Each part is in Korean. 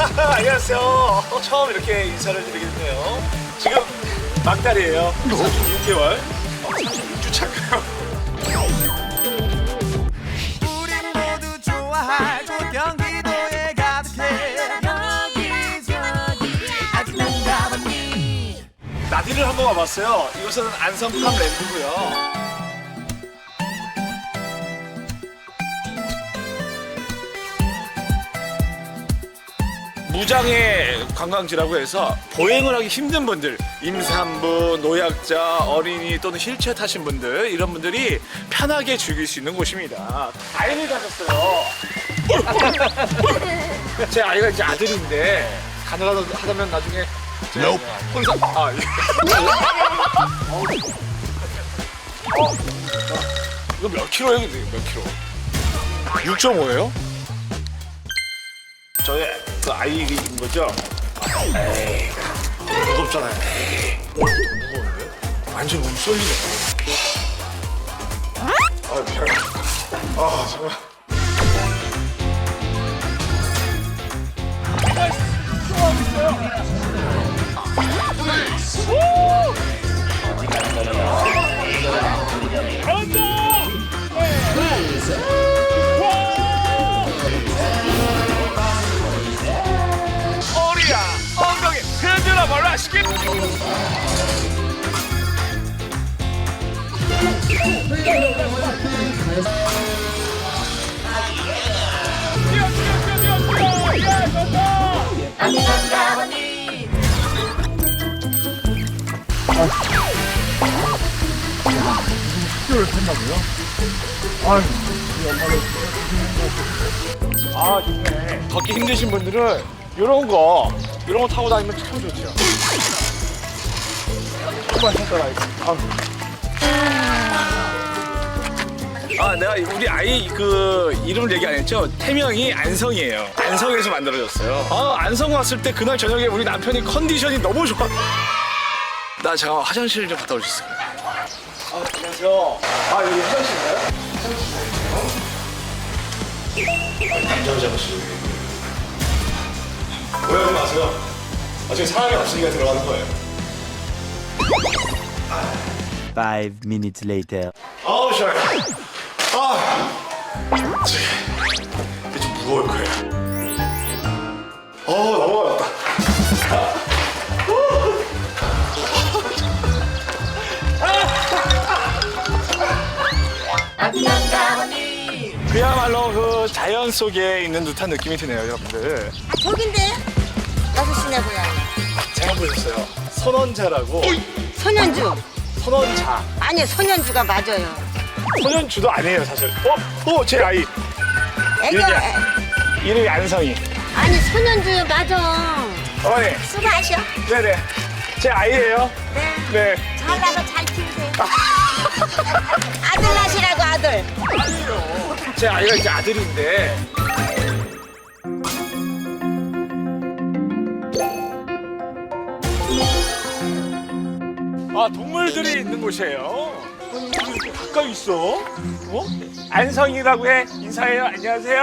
안녕하세요. 처음 이렇게 인사를 드리게 됐네요. 지금 막달이에요. 36개월. 어, 36주 차가요. 우리를 모두 좋아하고 경기도에 가득해 여기저기 아직 난 가봤니 나디를 한번 와봤어요. 이곳은 안성팜 랜드고요. 무장의 관광지라고 해서 보행을 하기 힘든 분들, 임산부, 노약자, 어린이 또는 휠체어 타신 분들 이런 분들이 편하게 즐길 수 있는 곳입니다. 아이를 가졌어요. 제 아이가 이제 아들인데 가능하다면 나중에 제 혼자 아 예. 어, 이거 몇 킬로예요? 몇 킬로? 6.5예요? 저의 그 아이인 거죠? 에이, 무겁잖아요. 무거운데? 완전 몸 쏠리네. 아, 미안해. 아, 정말. 어 좋다 아 좋네 걷기 힘드신 분들은 이런 거 이런 거 타고 다니면 참 좋죠 조금만 손가락 아. 아 내가 우리 아이 그 이름을 얘기 안 했죠 태명이 안성이에요 안성에서 만들어졌어요 아 안성 왔을 때 그날 저녁에 우리 남편이 컨디션이 너무 좋아 나 잠깐 화장실 좀 갔다 올 수 있을까요? 아 안녕하세요 아 여기 화장실인가요? 남자 화장실 오해하지 마세요. 어차피 사람이 없으니까 들어가는 거예요. Five minutes later. 아우 시원해. 아, 이게 좀 무거울 거예요. 어 너무 어렵다. 그야말로 그 자연 속에 있는 듯한 느낌이 드네요, 여러분들. 아, 저긴데? 여섯 시내 고향. 제가 보셨어요. 선원자라고 소년주. 선원자. 아니, 소년주가 맞아요. 선현주도 아니에요, 사실. 어, 어, 제 아이 애가, 이름이- 이름이 안성이. 아니, 소년주 맞아. 어머니, 수고하셔. 네네, 제 아이예요. 네. 네. 잘나서 잘 키우세요. 아들 낳으시라고, 아들. 제 아이가 이제 아들인데 아 동물들이 있는 곳이에요 가까이 있어? 어? 안성이라고 해. 인사해요. 안녕하세요.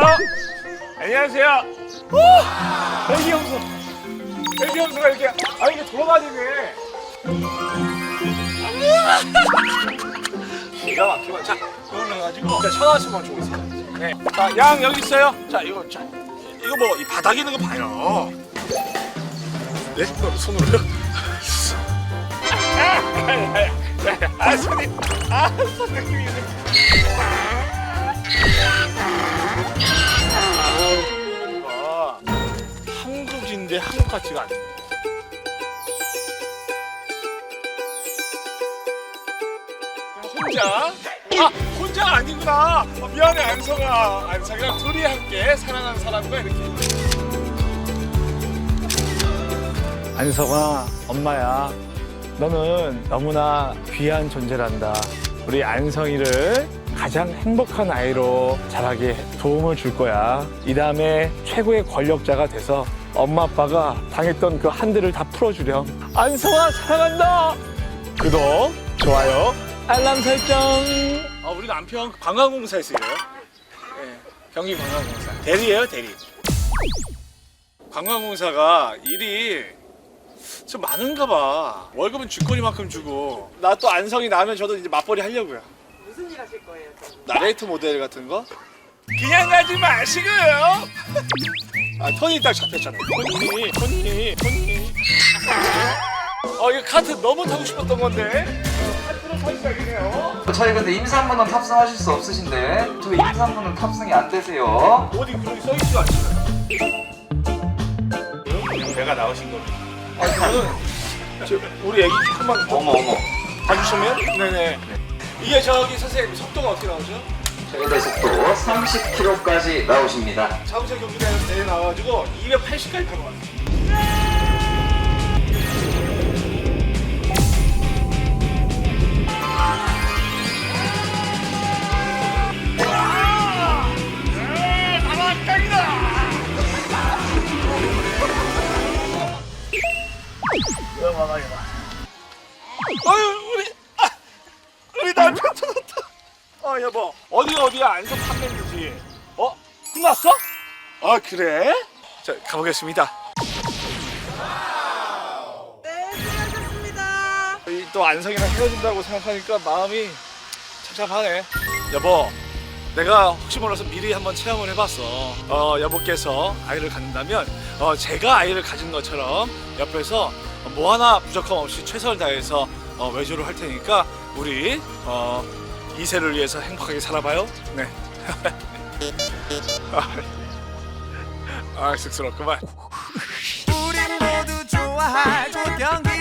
안녕하세요. 오! 애기 염소 애기 염소가 이렇게 아 이게 돌아다니네. 기가 막히고. 자 이걸로 해가지고. 자, 천 원씩만 주고 있어요. 네. 자 양 여기 있어요. 자 이거 자 이거 뭐 이 바닥에 있는 거 봐요. 네? 어, 손으로요? 아 손이 아손 느낌이 이거 한국인데 한국 같지가 않네. 혼자? 아 혼자 아니구나. 아, 미안해 안성아. 안성이랑 둘이 함께 사랑하는 사람과 이렇게. 안성아 엄마야 너는 너무나 귀한 존재란다. 우리 안성이를 가장 행복한 아이로 자라게 도움을 줄 거야. 이 다음에 최고의 권력자가 돼서 엄마 아빠가 당했던 그 한들을 다 풀어주렴. 안성아 사랑한다! 구독 좋아요 알람 설정. 아 우리 남편 관광공사에서 일해요. 네, 경기 관광공사. 대리예요 대리. 관광공사가 일이 좀 많은가 봐. 월급은 쥐꼬리만큼 주고. 나 또 안성이 나면 저도 이제 맞벌이 하려고요. 무슨 일 하실 거예요? 나레이트 모델 같은 거? 그냥 가지 마시고요. 아 톤이 딱 잡혔잖아요. 톤이 톤이 톤이. 어 이거 카트 너무 타고 싶었던 건데. 카트로 타기 시작이네요. 저희 근데 임산부는 탑승하실 수 없으신데 저희 임산부는 탑승이 안 되세요 어디 그렇게 써 있지가 않잖아요. 배가 나오신 겁니다. 아 저는 저, 우리 애기 조금만 어머 어머 봐주시면 네네. 이게 저기 선생님 속도가 어떻게 나오죠? 최대 속도 30km까지 나오십니다 자동차 경기대에 나와가지고 280까지 타고 왔어요. 아유 우리 아, 우리 남편 터졌다. 아 여보 어디가 어디야 안성 판매기지? 어 끝났어? 아 그래? 자 가보겠습니다. 네, 수고하셨습니다. 이또 안성이랑 헤어진다고 생각하니까 마음이 착잡하네. 여보, 내가 혹시 몰라서 미리 한번 체험을 해봤어. 어, 여보께서 아이를 갖는다면 어, 제가 아이를 가진 것처럼 옆에서 뭐 하나 부족함 없이 최선을 다해서 어, 외조를 할 테니까 우리 어, 이세를 위해서 행복하게 살아봐요. 네. 아, 아 쑥스럽구만. 우리 모두 좋아할 저 경기도